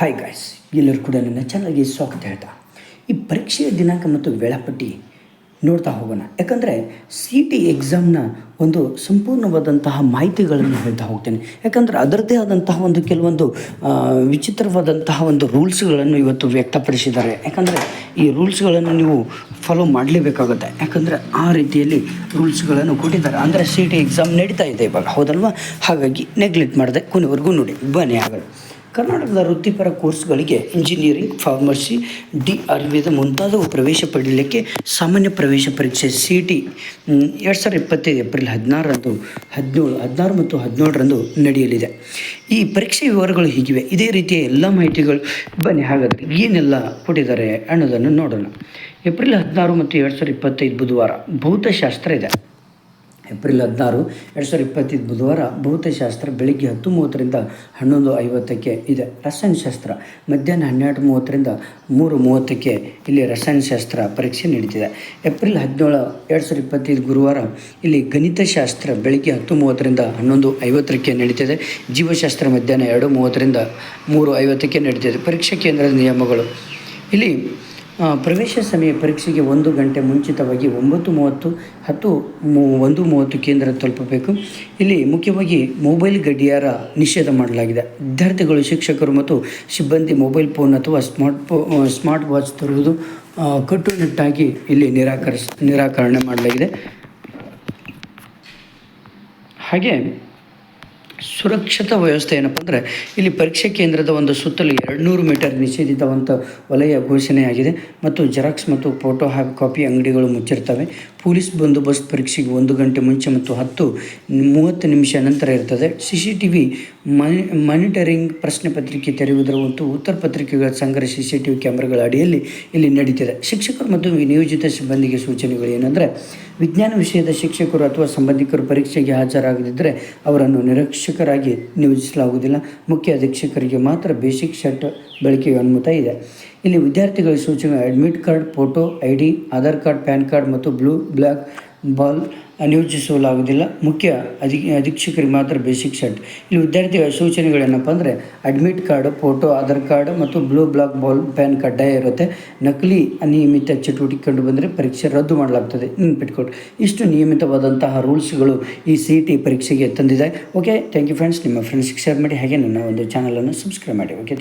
Hi guys ಎಲ್ಲರೂ ಕೂಡ ನನ್ನ ಚಾನಲ್ಗೆ ಸ್ವಾಗತ ಹೇಳ್ತಾ. ಈ ಪರೀಕ್ಷೆಯ ದಿನಾಂಕ ಮತ್ತು ವೇಳಾಪಟ್ಟಿ ನೋಡ್ತಾ ಹೋಗೋಣ. ಯಾಕಂದರೆ ಸಿ ಟಿ ಎಕ್ಸಾಮ್ನ ಒಂದು ಸಂಪೂರ್ಣವಾದಂತಹ ಮಾಹಿತಿಗಳನ್ನು ಹೇಳ್ತಾ ಹೋಗ್ತೇನೆ. ಯಾಕಂದರೆ ಅದರದ್ದೇ ಆದಂತಹ ಒಂದು ಕೆಲವೊಂದು ವಿಚಿತ್ರವಾದಂತಹ ಒಂದು ರೂಲ್ಸ್ಗಳನ್ನು ಇವತ್ತು ವ್ಯಕ್ತಪಡಿಸಿದ್ದಾರೆ. ಯಾಕಂದರೆ ಈ ರೂಲ್ಸ್ಗಳನ್ನು ನೀವು ಫಾಲೋ ಮಾಡಲೇಬೇಕಾಗುತ್ತೆ. ಯಾಕಂದರೆ ಆ ರೀತಿಯಲ್ಲಿ ರೂಲ್ಸ್ಗಳನ್ನು ಕೊಟ್ಟಿದ್ದಾರೆ. ಅಂದರೆ ಸಿ ಟಿ ಎಕ್ಸಾಮ್ ನಡೀತಾ ಇದೆ ಇವಾಗ. ಹೌದಲ್ವಾ? ಹಾಗಾಗಿ ನೆಗ್ಲೆಕ್ಟ್ ಮಾಡಿದೆ ಕೊನೆವರೆಗೂ ನೋಡಿ. ಬನ್ನಿ ಆಗಲ್ಲ ಕರ್ನಾಟಕದ ವೃತ್ತಿಪರ ಕೋರ್ಸ್ಗಳಿಗೆ ಇಂಜಿನಿಯರಿಂಗ್ ಫಾರ್ಮಸಿ ಡಿ ಆಯುರ್ವೇದ ಮುಂತಾದವು ಪ್ರವೇಶ ಪಡೆಯಲಿಕ್ಕೆ ಸಾಮಾನ್ಯ ಪ್ರವೇಶ ಪರೀಕ್ಷೆ ಸಿ ಟಿ ಎರಡು ಸಾವಿರದ ಇಪ್ಪತ್ತೈದು ಏಪ್ರಿಲ್ ಹದಿನಾರರಂದು, ಹದಿನೇಳು, ಹದಿನಾರು ಮತ್ತು ಹದಿನೇಳರಂದು ನಡೆಯಲಿದೆ. ಈ ಪರೀಕ್ಷೆ ವಿವರಗಳು ಹೀಗಿವೆ. ಇದೇ ರೀತಿಯ ಎಲ್ಲ ಮಾಹಿತಿಗಳು ಬನ್ನಿ. ಹಾಗಾದರೆ ಏನೆಲ್ಲ ಕೊಟ್ಟಿದ್ದಾರೆ ಅನ್ನೋದನ್ನು ನೋಡೋಣ. ಏಪ್ರಿಲ್ ಹದಿನಾರು ಮತ್ತು ಎರಡು ಸಾವಿರದ ಇಪ್ಪತ್ತೈದು ಬುಧವಾರ ಭೌತಶಾಸ್ತ್ರ ಇದೆ. ಏಪ್ರಿಲ್ ಹದಿನಾರು, ಎರಡು ಸಾವಿರದ ಇಪ್ಪತ್ತೈದು ಬುಧವಾರ ಭೌತಶಾಸ್ತ್ರ ಬೆಳಿಗ್ಗೆ ಹತ್ತು ಮೂವತ್ತರಿಂದ ಹನ್ನೊಂದು ಐವತ್ತಕ್ಕೆ ಇದೆ. ರಸಾಯನಶಾಸ್ತ್ರ ಮಧ್ಯಾಹ್ನ ಹನ್ನೆರಡು ಮೂವತ್ತರಿಂದ ಮೂರು ಮೂವತ್ತಕ್ಕೆ ಇಲ್ಲಿ ರಸಾಯನಶಾಸ್ತ್ರ ಪರೀಕ್ಷೆ ನಡೀತಿದೆ. ಏಪ್ರಿಲ್ ಹದಿನೇಳು, ಎರಡು ಸಾವಿರದ ಇಪ್ಪತ್ತೈದು ಗುರುವಾರ ಇಲ್ಲಿ ಗಣಿತಶಾಸ್ತ್ರ ಬೆಳಿಗ್ಗೆ ಹತ್ತು ಮೂವತ್ತರಿಂದ ಹನ್ನೊಂದು ಐವತ್ತಕ್ಕೆ ನಡೀತಿದೆ. ಜೀವಶಾಸ್ತ್ರ ಮಧ್ಯಾಹ್ನ ಎರಡು ಮೂವತ್ತರಿಂದ ಮೂರು ಐವತ್ತಕ್ಕೆ ನಡೀತಿದೆ. ಪರೀಕ್ಷಾ ಕೇಂದ್ರದ ನಿಯಮಗಳು. ಇಲ್ಲಿ ಪ್ರವೇಶ ಸಮಯ ಪರೀಕ್ಷೆಗೆ ಒಂದು ಗಂಟೆ ಮುಂಚಿತವಾಗಿ ಒಂಬತ್ತು ಮೂವತ್ತು, ಹತ್ತು ಒಂದು ಮೂವತ್ತು ಕೇಂದ್ರ ತಲುಪಬೇಕು. ಇಲ್ಲಿ ಮುಖ್ಯವಾಗಿ ಮೊಬೈಲ್ ಗಡಿಯಾರ ನಿಷೇಧ ಮಾಡಲಾಗಿದೆ. ವಿದ್ಯಾರ್ಥಿಗಳು, ಶಿಕ್ಷಕರು ಮತ್ತು ಸಿಬ್ಬಂದಿ ಮೊಬೈಲ್ ಫೋನ್ ಅಥವಾ ಸ್ಮಾರ್ಟ್ ಸ್ಮಾರ್ಟ್ ವಾಚ್ ತರುವುದು ಕಟ್ಟುನಿಟ್ಟಾಗಿ ಇಲ್ಲಿ ನಿರಾಕರಿಸ್, ನಿರಾಕರಣೆ ಮಾಡಲಾಗಿದೆ. ಹಾಗೆ ಸುರಕ್ಷತಾ ವ್ಯವಸ್ಥೆ ಏನಪ್ಪ ಅಂದರೆ ಇಲ್ಲಿ ಪರೀಕ್ಷಾ ಕೇಂದ್ರದ ಒಂದು ಸುತ್ತಲೂ ಎರಡುನೂರು ಮೀಟರ್ ನಿಷೇಧಿತವಂತ ವಲಯ ಘೋಷಣೆಯಾಗಿದೆ. ಮತ್ತು ಜೆರಾಕ್ಸ್ ಮತ್ತು ಫೋಟೋ ಹಾಕಿ ಕಾಪಿ ಅಂಗಡಿಗಳು ಮುಚ್ಚಿರ್ತವೆ. ಪೊಲೀಸ್ ಬಂದೋಬಸ್ತ್ ಪರೀಕ್ಷೆಗೆ ಒಂದು ಗಂಟೆ ಮುಂಚೆ ಮತ್ತು ಹತ್ತು ಮೂವತ್ತು ನಿಮಿಷ ನಂತರ ಇರ್ತದೆ. C C T V money monitoring ಪ್ರಶ್ನೆ ಪತ್ರಿಕೆ ತೆರೆಯುವುದರ ಮತ್ತು ಉತ್ತರ ಪತ್ರಿಕೆಗಳ ಸಂಗ್ರಹ ಸಿ ಸಿ ಟಿ ವಿ ಕ್ಯಾಮ್ರಾಗಳ ಅಡಿಯಲ್ಲಿ ಇಲ್ಲಿ ನಡೀತಿದೆ. ಶಿಕ್ಷಕರು ಮತ್ತು ನಿಯೋಜಿತ ಸಿಬ್ಬಂದಿಗೆ ಸೂಚನೆಗಳು ಏನಂದರೆ, ವಿಜ್ಞಾನ ವಿಷಯದ ಶಿಕ್ಷಕರು ಅಥವಾ ಸಂಬಂಧಿಕರು ಪರೀಕ್ಷೆಗೆ ಹಾಜರಾಗದಿದ್ದರೆ ಅವರನ್ನು ನಿರೀಕ್ಷಕರಾಗಿ ನಿಯೋಜಿಸಲಾಗುವುದಿಲ್ಲ. ಮುಖ್ಯ ಅಧೀಕ್ಷಕರಿಗೆ ಮಾತ್ರ ಬೇಸಿಕ್ ಶರ್ಟ್ ಬಳಕೆಗೆ ಅನುಮತ ಇದೆ. ಇಲ್ಲಿ ವಿದ್ಯಾರ್ಥಿಗಳ ಸೂಚನೆ admit card photo I D Aadhaar card PAN card ಮತ್ತು ಬ್ಲೂ ಬ್ಲ್ಯಾಕ್ ಬಾಲ್ ಅನಿಯೋಜಿಸಲಾಗುವುದಿಲ್ಲ ಮುಖ್ಯ ಅಧಿ, ಅಧೀಕ್ಷಕರಿಗೆ ಮಾತ್ರ ಬೇಸಿಕ್ ಸೆಟ್ ಇಲ್ಲಿ ವಿದ್ಯಾರ್ಥಿಗಳ ಸೂಚನೆಗಳೇನಪ್ಪ ಅಂದರೆ admit card photo Aadhaar card ಮತ್ತು ಬ್ಲೂ ಬ್ಲಾಕ್ ಬಾಲ್ ಪ್ಯಾನ್ ಕಡ್ಡಾಯ ಇರುತ್ತೆ. ನಕಲಿ ಅನಿಯಮಿತ ಚಟುವಟಿಕೆ ಕಂಡು ಬಂದರೆ ಪರೀಕ್ಷೆ ರದ್ದು ಮಾಡಲಾಗ್ತದೆ. ನೆನ್ಪಿಟ್ಕೊಟ್ಟು ಇಷ್ಟು ನಿಯಮಿತವಾದಂತಹ ರೂಲ್ಸ್ಗಳು ಈ ಸಿ ಟಿ ಪರೀಕ್ಷೆಗೆ ತಂದಿದೆ ಓಕೆ ಥ್ಯಾಂಕ್ ಯು ಫ್ರೆಂಡ್ಸ್ ನಿಮ್ಮ ಫ್ರೆಂಡ್ಸ್ಗೆ ಶೇರ್ ಮಾಡಿ. ಹಾಗೆ ನನ್ನ ಒಂದು ಚಾನಲನ್ನು ಸಬ್ಸ್ಕ್ರೈಬ್ ಮಾಡಿ. ಓಕೆ